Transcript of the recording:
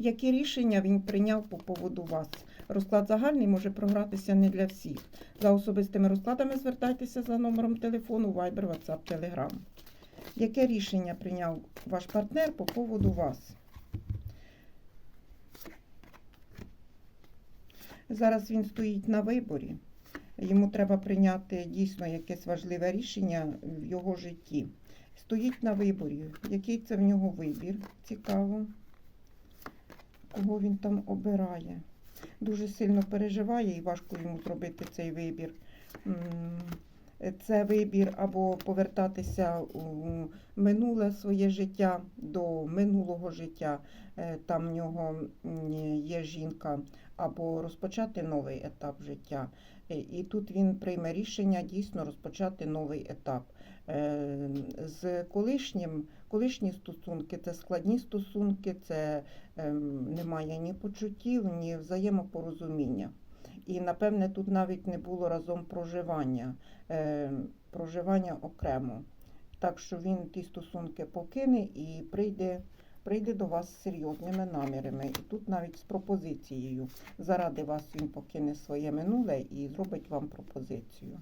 Які рішення він прийняв по поводу вас? Розклад загальний може програтися не для всіх. За особистими розкладами звертайтеся за номером телефону Viber, WhatsApp, Telegram. Яке рішення прийняв ваш партнер по поводу вас? Зараз він стоїть на виборі. Йому треба прийняти дійсно якесь важливе рішення в його житті. Стоїть на виборі. Який це в нього вибір? Цікаво. Кого він там обирає? Дуже сильно переживає і важко йому зробити цей вибір. Це вибір або повертатися у минуле своє життя до минулого життя. Е, Там в нього є жінка, або розпочати новий етап життя. Е, І тут він прийме рішення дійсно розпочати новий етап. Е, З колишнім, колишні стосунки це складні стосунки, це ем, немає ні почуттів, ні взаємопорозуміння. І напевне тут навіть не було разом проживання, е, проживання окремо. Так що він ті стосунки покине і прийде, прийде до вас з серйозними намірами. І тут навіть з пропозицією. Заради вас він покине своє минуле і зробить вам пропозицію.